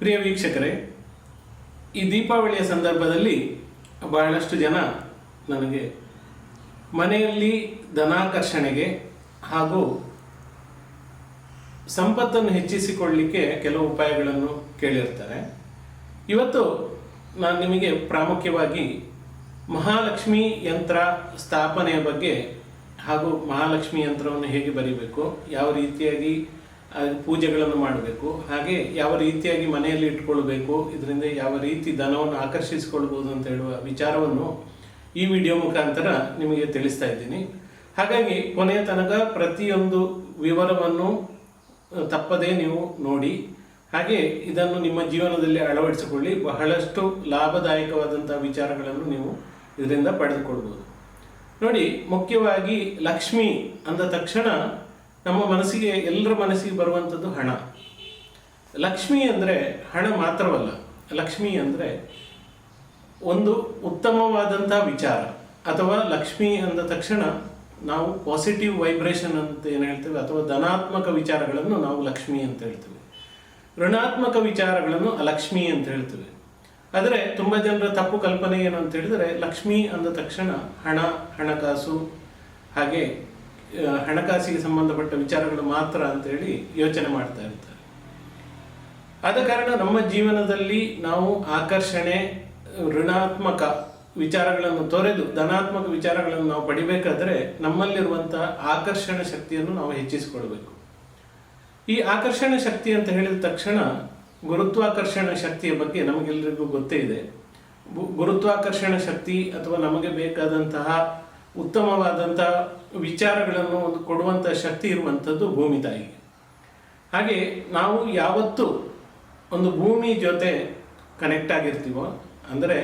ಪ್ರಿಯ ವೀಕ್ಷಕರೇ, ಈ ದೀಪಾವಳಿಯ ಸಂದರ್ಭದಲ್ಲಿ ಬಹಳಷ್ಟು ಜನ ನನಗೆ ಮನೆಯಲ್ಲಿ ಧನಾಕರ್ಷಣೆಗೆ ಹಾಗೂ ಸಂಪತ್ತನ್ನು ಹೆಚ್ಚಿಸಿಕೊಳ್ಳಲಿಕ್ಕೆ ಕೆಲವು ಉಪಾಯಗಳನ್ನು ಕೇಳಿರ್ತಾರೆ. ಇವತ್ತು ನಾನು ನಿಮಗೆ ಪ್ರಾಮುಖ್ಯವಾಗಿ ಮಹಾಲಕ್ಷ್ಮಿ ಯಂತ್ರ ಸ್ಥಾಪನೆಯ ಬಗ್ಗೆ ಹಾಗೂ ಮಹಾಲಕ್ಷ್ಮಿ ಯಂತ್ರವನ್ನು ಹೇಗೆ ಬರೀಬೇಕು, ಯಾವ ರೀತಿಯಾಗಿ ಪೂಜೆಗಳನ್ನು ಮಾಡಬೇಕು. ಹಾಗೆ ಯಾವ ರೀತಿಯಾಗಿ ಮನೆಯಲ್ಲಿ ಇಟ್ಕೊಳ್ಬೇಕು, ಇದರಿಂದ ಯಾವ ರೀತಿ ಧನವನ್ನು ಆಕರ್ಷಿಸಿಕೊಳ್ಬೋದು ಅಂತ ಹೇಳುವ ವಿಚಾರವನ್ನು ಈ ವಿಡಿಯೋ ಮುಖಾಂತರ ನಿಮಗೆ ತಿಳಿಸ್ತಾ ಇದ್ದೀನಿ. ಹಾಗಾಗಿ ಕೊನೆಯ ತನಕ ಪ್ರತಿಯೊಂದು ವಿವರವನ್ನು ತಪ್ಪದೇ ನೀವು ನೋಡಿ. ಹಾಗೆ ಇದನ್ನು ನಿಮ್ಮ ಜೀವನದಲ್ಲಿ ಅಳವಡಿಸಿಕೊಳ್ಳಿ. ಬಹಳಷ್ಟು ಲಾಭದಾಯಕವಾದಂಥ ವಿಚಾರಗಳನ್ನು ನೀವು ಇದರಿಂದ ಪಡೆದುಕೊಳ್ಬೋದು. ನೋಡಿ, ಮುಖ್ಯವಾಗಿ ಲಕ್ಷ್ಮಿ ಅಂದ ತಕ್ಷಣ ನಮ್ಮ ಮನಸ್ಸಿಗೆ, ಎಲ್ಲರ ಮನಸ್ಸಿಗೆ ಬರುವಂಥದ್ದು ಹಣ. ಲಕ್ಷ್ಮಿ ಅಂದರೆ ಹಣ ಮಾತ್ರವಲ್ಲ, ಲಕ್ಷ್ಮಿ ಅಂದರೆ ಒಂದು ಉತ್ತಮವಾದಂಥ ವಿಚಾರ. ಅಥವಾ ಲಕ್ಷ್ಮಿ ಅಂದ ತಕ್ಷಣ ನಾವು ಪಾಸಿಟಿವ್ ವೈಬ್ರೇಷನ್ ಅಂತ ಏನು ಹೇಳ್ತೇವೆ, ಅಥವಾ ಧನಾತ್ಮಕ ವಿಚಾರಗಳನ್ನು ನಾವು ಲಕ್ಷ್ಮಿ ಅಂತ ಹೇಳ್ತೇವೆ. ಋಣಾತ್ಮಕ ವಿಚಾರಗಳನ್ನು ಅಲಕ್ಷ್ಮಿ ಅಂತ ಹೇಳ್ತೇವೆ. ಆದರೆ ತುಂಬ ಜನರ ತಪ್ಪು ಕಲ್ಪನೆ ಏನು ಅಂತ ಹೇಳಿದರೆ, ಲಕ್ಷ್ಮಿ ಅಂದ ತಕ್ಷಣ ಹಣ, ಹಣಕಾಸು, ಹಾಗೆ ಹಣಕಾಸಿಗೆ ಸಂಬಂಧಪಟ್ಟ ವಿಚಾರಗಳು ಮಾತ್ರ ಅಂತ ಹೇಳಿ ಯೋಚನೆ ಮಾಡ್ತಾ ಇರ್ತಾರೆ. ಆದ ಕಾರಣ ನಮ್ಮ ಜೀವನದಲ್ಲಿ ನಾವು ಆಕರ್ಷಣೆ, ಋಣಾತ್ಮಕ ವಿಚಾರಗಳನ್ನು ತೊರೆದು ಧನಾತ್ಮಕ ವಿಚಾರಗಳನ್ನು ನಾವು ಪಡಿಬೇಕಾದ್ರೆ ನಮ್ಮಲ್ಲಿರುವಂತಹ ಆಕರ್ಷಣ ಶಕ್ತಿಯನ್ನು ನಾವು ಹೆಚ್ಚಿಸಿಕೊಳ್ಬೇಕು. ಈ ಆಕರ್ಷಣ ಶಕ್ತಿ ಅಂತ ಹೇಳಿದ ತಕ್ಷಣ ಗುರುತ್ವಾಕರ್ಷಣ ಶಕ್ತಿಯ ಬಗ್ಗೆ ನಮಗೆಲ್ಲರಿಗೂ ಗೊತ್ತೇ ಇದೆ. ಗುರುತ್ವಾಕರ್ಷಣ ಶಕ್ತಿ ಅಥವಾ ನಮಗೆ ಬೇಕಾದಂತಹ ಉತ್ತಮವಾದಂತಹ ವಿಚಾರಗಳನ್ನು ಒಂದು ಕೊಡುವಂಥ ಶಕ್ತಿ ಇರುವಂಥದ್ದು ಭೂಮಿ ತಾಯಿಗೆ ಹಾಗೆ ನಾವು ಯಾವತ್ತು ಒಂದು ಭೂಮಿ ಜೊತೆ ಕನೆಕ್ಟ್ ಆಗಿರ್ತೀವೋ, ಅಂದರೆ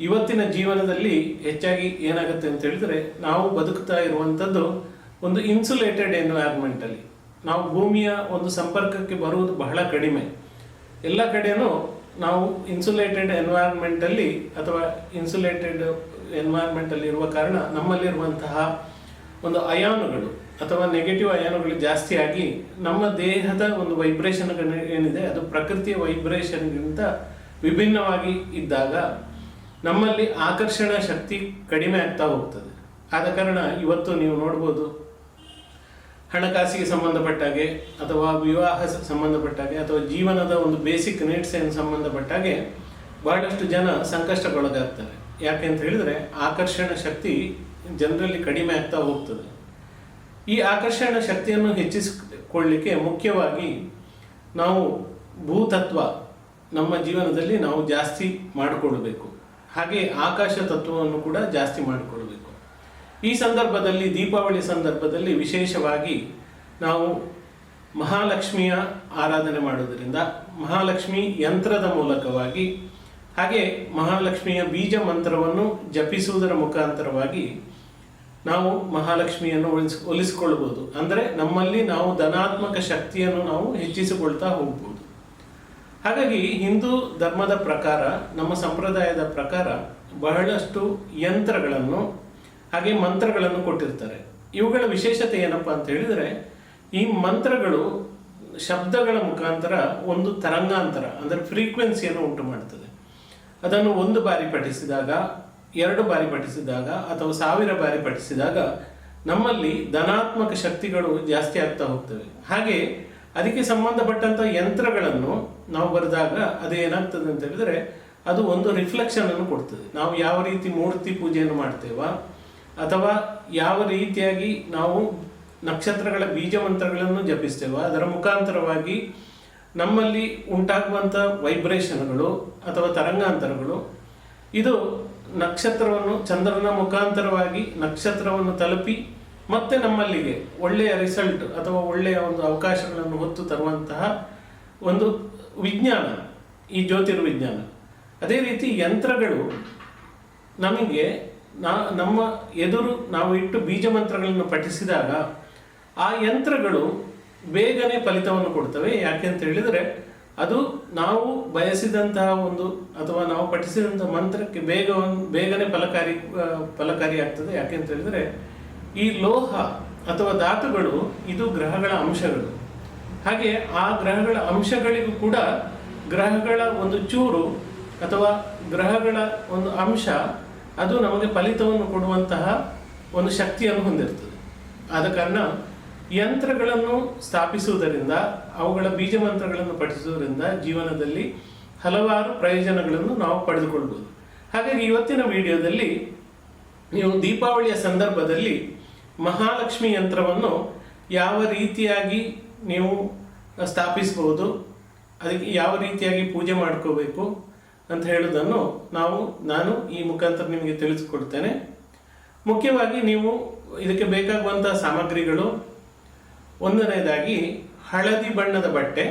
ಇವತ್ತಿನ ಜೀವನದಲ್ಲಿ ಹೆಚ್ಚಾಗಿ ಏನಾಗುತ್ತೆ ಅಂತ ಹೇಳಿದರೆ, ನಾವು ಬದುಕ್ತಾ ಇರುವಂಥದ್ದು ಒಂದು ಇನ್ಸುಲೇಟೆಡ್ ಎನ್ವೈರ್ಮೆಂಟಲ್ಲಿ ನಾವು ಭೂಮಿಯ ಒಂದು ಸಂಪರ್ಕಕ್ಕೆ ಬರುವುದು ಬಹಳ ಕಡಿಮೆ. ಎಲ್ಲ ಕಡೆನೂ ನಾವು ಇನ್ಸುಲೇಟೆಡ್ ಎನ್ವೈರ್ಮೆಂಟಲ್ಲಿ ಅಥವಾ ಇನ್ಸುಲೇಟೆಡ್ ಎನ್ವೈರ್ಮೆಂಟಲ್ಲಿ ಇರುವ ಕಾರಣ ನಮ್ಮಲ್ಲಿರುವಂತಹ ಒಂದು ಅಯಾನುಗಳು ಅಥವಾ ನೆಗೆಟಿವ್ ಅಯಾನುಗಳು ಜಾಸ್ತಿ ಆಗಿ ನಮ್ಮ ದೇಹದ ಒಂದು ವೈಬ್ರೇಷನ್ ಏನಿದೆ, ಅದು ಪ್ರಕೃತಿಯ ವೈಬ್ರೇಷನ್ಗಿಂತ ವಿಭಿನ್ನವಾಗಿ ಇದ್ದಾಗ ನಮ್ಮಲ್ಲಿ ಆಕರ್ಷಣ ಶಕ್ತಿ ಕಡಿಮೆ ಆಗ್ತಾ ಹೋಗ್ತದೆ. ಆದ ಕಾರಣ ಇವತ್ತು ನೀವು ನೋಡ್ಬೋದು ಹಣಕಾಸಿಗೆ ಸಂಬಂಧಪಟ್ಟಾಗೆ ಅಥವಾ ವಿವಾಹ ಸಂಬಂಧಪಟ್ಟಾಗೆ ಅಥವಾ ಜೀವನದ ಒಂದು ಬೇಸಿಕ್ ನೀಡ್ಸ್ ಏನು ಸಂಬಂಧಪಟ್ಟಾಗೆ ಬಹಳಷ್ಟು ಜನ ಸಂಕಷ್ಟಕ್ಕೊಳಗಾಗ್ತಾರೆ. ಯಾಕೆ ಅಂತ ಹೇಳಿದ್ರೆ, ಆಕರ್ಷಣ ಶಕ್ತಿ ಜನರಲ್ಲಿ ಕಡಿಮೆ ಆಗ್ತಾ ಹೋಗ್ತದೆ. ಈ ಆಕರ್ಷಣ ಶಕ್ತಿಯನ್ನು ಹೆಚ್ಚಿಸಿಕೊಳ್ಳಿಕ್ಕೆ ಮುಖ್ಯವಾಗಿ ನಾವು ಭೂತತ್ವ ನಮ್ಮ ಜೀವನದಲ್ಲಿ ನಾವು ಜಾಸ್ತಿ ಮಾಡಿಕೊಳ್ಬೇಕು. ಹಾಗೆ ಆಕಾಶ ತತ್ವವನ್ನು ಕೂಡ ಜಾಸ್ತಿ ಮಾಡಿಕೊಳ್ಬೇಕು. ಈ ಸಂದರ್ಭದಲ್ಲಿ, ದೀಪಾವಳಿ ಸಂದರ್ಭದಲ್ಲಿ ವಿಶೇಷವಾಗಿ ನಾವು ಮಹಾಲಕ್ಷ್ಮಿಯ ಆರಾಧನೆ ಮಾಡೋದರಿಂದ ಮಹಾಲಕ್ಷ್ಮಿ ಯಂತ್ರದ ಮೂಲಕವಾಗಿ ಹಾಗೆ ಮಹಾಲಕ್ಷ್ಮಿಯ ಬೀಜ ಮಂತ್ರವನ್ನು ಜಪಿಸುವುದರ ಮುಖಾಂತರವಾಗಿ ನಾವು ಮಹಾಲಕ್ಷ್ಮಿಯನ್ನು ಒಲಿಸ್ ಒಲಿಸಿಕೊಳ್ಬೋದು ಅಂದರೆ ನಮ್ಮಲ್ಲಿ ನಾವು ಧನಾತ್ಮಕ ಶಕ್ತಿಯನ್ನು ನಾವು ಹೆಚ್ಚಿಸಿಕೊಳ್ತಾ ಹೋಗ್ಬೋದು. ಹಾಗಾಗಿ ಹಿಂದೂ ಧರ್ಮದ ಪ್ರಕಾರ, ನಮ್ಮ ಸಂಪ್ರದಾಯದ ಪ್ರಕಾರ ಬಹಳಷ್ಟು ಯಂತ್ರಗಳನ್ನು ಹಾಗೆ ಮಂತ್ರಗಳನ್ನು ಕೊಟ್ಟಿರ್ತಾರೆ. ಇವುಗಳ ವಿಶೇಷತೆ ಏನಪ್ಪ ಅಂತ ಹೇಳಿದರೆ, ಈ ಮಂತ್ರಗಳು ಶಬ್ದಗಳ ಮುಖಾಂತರ ಒಂದು ತರಂಗಾಂತರ, ಅಂದರೆ ಫ್ರೀಕ್ವೆನ್ಸಿಯನ್ನು ಉಂಟು ಮಾಡ್ತದೆ. ಅದನ್ನು ಒಂದು ಬಾರಿ ಪಠಿಸಿದಾಗ, ಎರಡು ಬಾರಿ ಪಠಿಸಿದಾಗ, ಅಥವಾ ಸಾವಿರ ಬಾರಿ ಪಠಿಸಿದಾಗ ನಮ್ಮಲ್ಲಿ ಧನಾತ್ಮಕ ಶಕ್ತಿಗಳು ಜಾಸ್ತಿ ಆಗ್ತಾ ಹೋಗ್ತವೆ. ಹಾಗೆ ಅದಕ್ಕೆ ಸಂಬಂಧಪಟ್ಟಂಥ ಯಂತ್ರಗಳನ್ನು ನಾವು ಬರೆದಾಗ ಅದು ಏನಾಗ್ತದೆ ಅಂತ ಹೇಳಿದ್ರೆ, ಅದು ಒಂದು ರಿಫ್ಲೆಕ್ಷನ್ ಅನ್ನು ಕೊಡ್ತದೆ. ನಾವು ಯಾವ ರೀತಿ ಮೂರ್ತಿ ಪೂಜೆಯನ್ನು ಮಾಡ್ತೇವ ಅಥವಾ ಯಾವ ರೀತಿಯಾಗಿ ನಾವು ನಕ್ಷತ್ರಗಳ ಬೀಜ ಮಂತ್ರಗಳನ್ನು ಜಪಿಸ್ತೇವೋ, ಅದರ ಮುಖಾಂತರವಾಗಿ ನಮ್ಮಲ್ಲಿ ಉಂಟಾಗುವಂಥ ವೈಬ್ರೇಷನ್ಗಳು ಅಥವಾ ತರಂಗಾಂತರಗಳು, ಇದು ನಕ್ಷತ್ರವನ್ನು ಚಂದ್ರನ ಮುಖಾಂತರವಾಗಿ ನಕ್ಷತ್ರವನ್ನು ತಲುಪಿ ಮತ್ತೆ ನಮ್ಮಲ್ಲಿಗೆ ಒಳ್ಳೆಯ ರಿಸಲ್ಟ್ ಅಥವಾ ಒಳ್ಳೆಯ ಒಂದು ಅವಕಾಶಗಳನ್ನು ಹೊತ್ತು ತರುವಂತಹ ಒಂದು ವಿಜ್ಞಾನ, ಈ ಜ್ಯೋತಿರ್ವಿಜ್ಞಾನ. ಅದೇ ರೀತಿ ಯಂತ್ರಗಳು ನಮಗೆ ನಾ, ನಮ್ಮ ಎದುರು ನಾವು ಇಟ್ಟು ಬೀಜ ಮಂತ್ರಗಳನ್ನು ಪಠಿಸಿದಾಗ ಆ ಯಂತ್ರಗಳು ಬೇಗನೆ ಫಲಿತವನ್ನು ಕೊಡ್ತವೆ. ಯಾಕೆ ಅಂತ ಹೇಳಿದರೆ ಅದು ನಾವು ಬಯಸಿದಂತಹ ಒಂದು ಅಥವಾ ನಾವು ಪಠಿಸಿದಂಥ ಮಂತ್ರಕ್ಕೆ ಬೇಗ ಬೇಗನೆ ಫಲಕಾರಿ ಫಲಕಾರಿಯಾಗ್ತದೆ ಯಾಕೆ ಅಂತ ಹೇಳಿದರೆ ಈ ಲೋಹ ಅಥವಾ ಧಾತುಗಳು ಇದು ಗ್ರಹಗಳ ಅಂಶಗಳು. ಹಾಗೆ ಆ ಗ್ರಹಗಳ ಅಂಶಗಳಿಗೂ ಕೂಡ ಗ್ರಹಗಳ ಒಂದು ಚೂರು ಅಥವಾ ಗ್ರಹಗಳ ಒಂದು ಅಂಶ ಅದು ನಮಗೆ ಫಲಿತವನ್ನು ಕೊಡುವಂತಹ ಒಂದು ಶಕ್ತಿಯನ್ನು ಹೊಂದಿರ್ತದೆ. ಆದ ಕಾರಣ ಯಂತ್ರಗಳನ್ನು ಸ್ಥಾಪಿಸುವುದರಿಂದ, ಅವುಗಳ ಬೀಜ ಮಂತ್ರಗಳನ್ನು ಪಠಿಸುವುದರಿಂದ ಜೀವನದಲ್ಲಿ ಹಲವಾರು ಪ್ರಯೋಜನಗಳನ್ನು ನಾವು ಪಡೆದುಕೊಳ್ಬೋದು. ಹಾಗಾಗಿ ಇವತ್ತಿನ ವಿಡಿಯೋದಲ್ಲಿ ನೀವು ದೀಪಾವಳಿಯ ಸಂದರ್ಭದಲ್ಲಿ ಮಹಾಲಕ್ಷ್ಮಿ ಯಂತ್ರವನ್ನು ಯಾವ ರೀತಿಯಾಗಿ ನೀವು ಸ್ಥಾಪಿಸಬಹುದು ಅದಕ್ಕೆ ಯಾವ ರೀತಿಯಾಗಿ ಪೂಜೆ ಮಾಡ್ಕೋಬೇಕು ಅಂತ ಹೇಳೋದನ್ನು ನಾವು, ನಾನು ಈ ಮುಖಾಂತರ ನಿಮಗೆ ತಿಳಿಸಿಕೊಡ್ತೇನೆ. ಮುಖ್ಯವಾಗಿ ನೀವು ಇದಕ್ಕೆ ಬೇಕಾಗುವಂತಹ ಸಾಮಗ್ರಿಗಳು. ಒಂದನೇದಾಗಿ ಹಳದಿ ಬಣ್ಣದ ಬಟ್ಟೆ,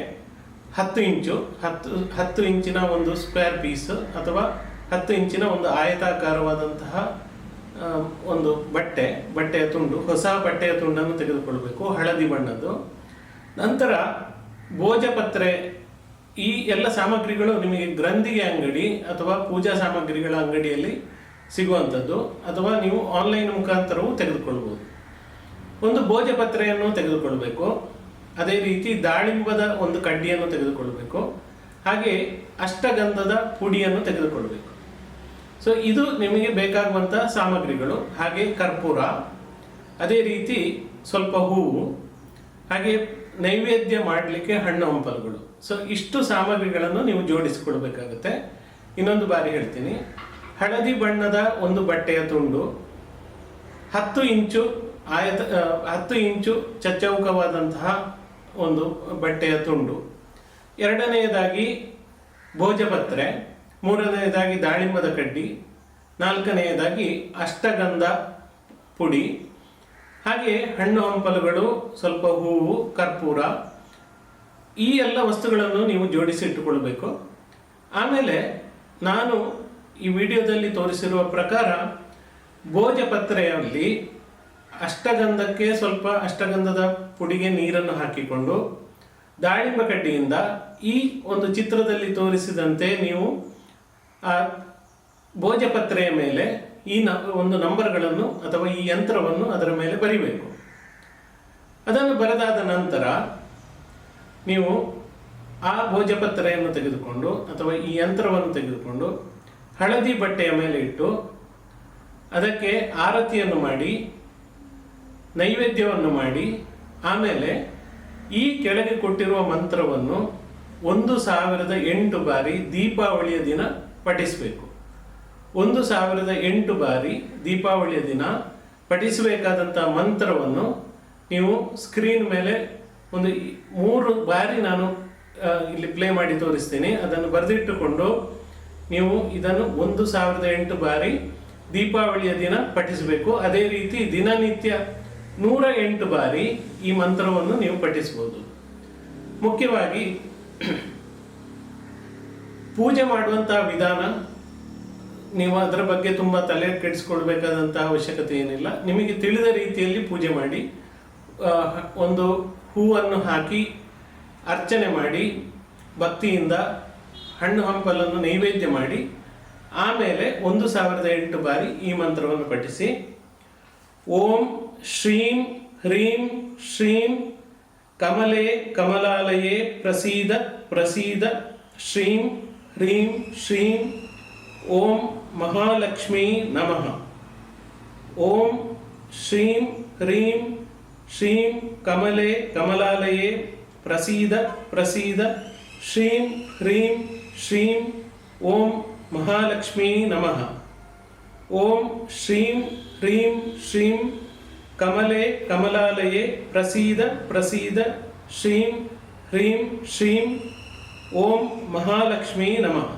ಹತ್ತು ಇಂಚು, ಹತ್ತು ಹತ್ತು ಇಂಚಿನ ಒಂದು ಸ್ಕ್ವೇರ್ ಪೀಸ್ ಅಥವಾ ಹತ್ತು ಇಂಚಿನ ಒಂದು ಆಯತಾಕಾರವಾದಂತಹ ಒಂದು ಬಟ್ಟೆ, ಬಟ್ಟೆಯ ತುಂಡು, ಹೊಸ ಬಟ್ಟೆಯ ತುಂಡನ್ನು ತೆಗೆದುಕೊಳ್ಬೇಕು ಹಳದಿ ಬಣ್ಣದ್ದು. ನಂತರ ಭೋಜಪತ್ರೆ ಈ ಎಲ್ಲ ಸಾಮಗ್ರಿಗಳು ನಿಮಗೆ ಗ್ರಂಥಿಗೆ ಅಂಗಡಿ ಅಥವಾ ಪೂಜಾ ಸಾಮಗ್ರಿಗಳ ಅಂಗಡಿಯಲ್ಲಿ ಸಿಗುವಂಥದ್ದು ಅಥವಾ ನೀವು ಆನ್ಲೈನ್ ಮುಖಾಂತರವೂ ತೆಗೆದುಕೊಳ್ಬೋದು. ಒಂದು ಭೋಜಪತ್ರೆಯನ್ನು ತೆಗೆದುಕೊಳ್ಬೇಕು. ಅದೇ ರೀತಿ ದಾಳಿಂಬದ ಒಂದು ಕಡ್ಡಿಯನ್ನು ತೆಗೆದುಕೊಳ್ಬೇಕು. ಹಾಗೆ ಅಷ್ಟಗಂಧದ ಪುಡಿಯನ್ನು ತೆಗೆದುಕೊಳ್ಬೇಕು. ಸೊ ಇದು ನಿಮಗೆ ಬೇಕಾಗುವಂಥ ಸಾಮಗ್ರಿಗಳು. ಹಾಗೆ ಕರ್ಪೂರ, ಅದೇ ರೀತಿ ಸ್ವಲ್ಪ ಹೂವು, ಹಾಗೆ ನೈವೇದ್ಯ ಮಾಡಲಿಕ್ಕೆ ಹಣ್ಣು ಹಂಪಲುಗಳು. ಸೊ ಇಷ್ಟು ಸಾಮಗ್ರಿಗಳನ್ನು ನೀವು ಜೋಡಿಸಿಕೊಡ್ಬೇಕಾಗುತ್ತೆ. ಇನ್ನೊಂದು ಬಾರಿ ಹೇಳ್ತೀನಿ. ಹಳದಿ ಬಣ್ಣದ ಒಂದು ಬಟ್ಟೆಯ ತುಂಡು, ಹತ್ತು ಇಂಚು ಆಯತ ಹತ್ತು ಇಂಚು ಚಚ್ಚೌಕವಾದಂತಹ ಒಂದು ಬಟ್ಟೆಯ ತುಂಡು. ಎರಡನೆಯದಾಗಿ ಭೋಜಪತ್ರೆ, ಮೂರನೆಯದಾಗಿ ದಾಳಿಂಬದ ಕಡ್ಡಿ, ನಾಲ್ಕನೆಯದಾಗಿ ಅಷ್ಟಗಂಧ ಪುಡಿ. ಹಾಗೆ ಹಣ್ಣು ಹಂಪಲುಗಳು, ಸ್ವಲ್ಪ ಹೂವು, ಕರ್ಪೂರ ಈ ಎಲ್ಲ ವಸ್ತುಗಳನ್ನು ನೀವು ಜೋಡಿಸಿ ಇಟ್ಟುಕೊಳ್ಳಬೇಕು ಆಮೇಲೆ ನಾನು ಈ ವಿಡಿಯೋದಲ್ಲಿ ತೋರಿಸಿರುವ ಪ್ರಕಾರ ಭೋಜಪತ್ರೆಯಲ್ಲಿ ಅಷ್ಟಗಂಧಕ್ಕೆ ಸ್ವಲ್ಪ ಅಷ್ಟಗಂಧದ ಪುಡಿಗೆ ನೀರನ್ನು ಹಾಕಿಕೊಂಡು ದಾಳಿಂಬ ಕಡ್ಡಿಯಿಂದ ಈ ಒಂದು ಚಿತ್ರದಲ್ಲಿ ತೋರಿಸಿದಂತೆ ನೀವು ಆ ಭೋಜಪತ್ರೆಯ ಮೇಲೆ ಈ ಒಂದು ನಂಬರ್ಗಳನ್ನು ಅಥವಾ ಈ ಯಂತ್ರವನ್ನು ಅದರ ಮೇಲೆ ಬರಿಬೇಕು. ಅದನ್ನು ಬರೆದಾದ ನಂತರ ನೀವು ಆ ಭೋಜಪತ್ರೆಯನ್ನು ತೆಗೆದುಕೊಂಡು ಅಥವಾ ಈ ಯಂತ್ರವನ್ನು ತೆಗೆದುಕೊಂಡು ಹಳದಿ ಬಟ್ಟೆಯ ಮೇಲೆ ಇಟ್ಟು ಅದಕ್ಕೆ ಆರತಿಯನ್ನು ಮಾಡಿ, ನೈವೇದ್ಯವನ್ನು ಮಾಡಿ, ಆಮೇಲೆ ಈ ಕೆಳಗೆ ಕೊಟ್ಟಿರುವ ಮಂತ್ರವನ್ನು ಒಂದು ಸಾವಿರದ ಎಂಟು ಬಾರಿ ದೀಪಾವಳಿಯ ದಿನ ಪಠಿಸಬೇಕು. ಒಂದು ಸಾವಿರದ ಎಂಟು ಬಾರಿ ದೀಪಾವಳಿಯ ದಿನ ಪಠಿಸಬೇಕಾದಂಥ ಮಂತ್ರವನ್ನು ನೀವು ಸ್ಕ್ರೀನ್ ಮೇಲೆ ಒಂದು ಮೂರು ಬಾರಿ ನಾನು ಇಲ್ಲಿ ಪ್ಲೇ ಮಾಡಿ ತೋರಿಸ್ತೀನಿ. ಅದನ್ನು ಬರೆದಿಟ್ಟುಕೊಂಡು ನೀವು ಇದನ್ನು ಒಂದು ಸಾವಿರದ ಎಂಟು ಬಾರಿ ದೀಪಾವಳಿಯ ದಿನ ಪಠಿಸಬೇಕು. ಅದೇ ರೀತಿ ದಿನನಿತ್ಯ ನೂರ ಎಂಟು ಬಾರಿ ಈ ಮಂತ್ರವನ್ನು ನೀವು ಪಠಿಸಬಹುದು. ಮುಖ್ಯವಾಗಿ ಪೂಜೆ ಮಾಡುವಂತಹ ವಿಧಾನ, ನೀವು ಅದರ ಬಗ್ಗೆ ತುಂಬ ತಲೆ ಕೆಡಿಸ್ಕೊಳ್ಬೇಕಾದಂತಹ ಅವಶ್ಯಕತೆ ಏನಿಲ್ಲ. ನಿಮಗೆ ತಿಳಿದ ರೀತಿಯಲ್ಲಿ ಪೂಜೆ ಮಾಡಿ ಒಂದು ಹೂವನ್ನು ಹಾಕಿ ಅರ್ಚನೆ ಮಾಡಿ, ಭಕ್ತಿಯಿಂದ ಹಣ್ಣು ಹಂಪಲನ್ನು ನೈವೇದ್ಯ ಮಾಡಿ, ಆಮೇಲೆ ಒಂದು ಸಾವಿರದ ಎಂಟು ಬಾರಿ ಈ ಮಂತ್ರವನ್ನು ಪಠಿಸಿ, ಓಂ ಶ್ರೀಂ ಹ್ರೀಂ ಶ್ರೀಂ ಕಮಲೆ ಕಮಲಾಲಯೇ ಪ್ರಸೀದ ಪ್ರಸೀದ ಶ್ರೀಂ ಹ್ರೀಂ ಶ್ರೀಂ ಓಂ ಮಹಾಲಕ್ಷ್ಮೀ ನಮಃ. ಓಂ ಶ್ರೀಂ ಹ್ರೀಂ ಶ್ರೀಂ ಕಮಲೆ ಕಮಲಾಲಯೇ ಪ್ರಸೀದ ಪ್ರಸೀದ ಶ್ರೀಂ ಹ್ರೀಂ ಶ್ರೀಂ ಓಂ ಮಹಾಲಕ್ಷ್ಮೀ ನಮಃ. ಓಂ ಶ್ರೀಂ ಹ್ರೀಂ ಶ್ರೀಂ ಕಮಲೆ ಕಮಲಾಲಯೇ ಪ್ರಸೀದ ಪ್ರಸೀದ ಶ್ರೀಂ ಹ್ರೀಂ ಶ್ರೀಂ ಓಂ ಮಹಾಲಕ್ಷ್ಮೀ ನಮಃ.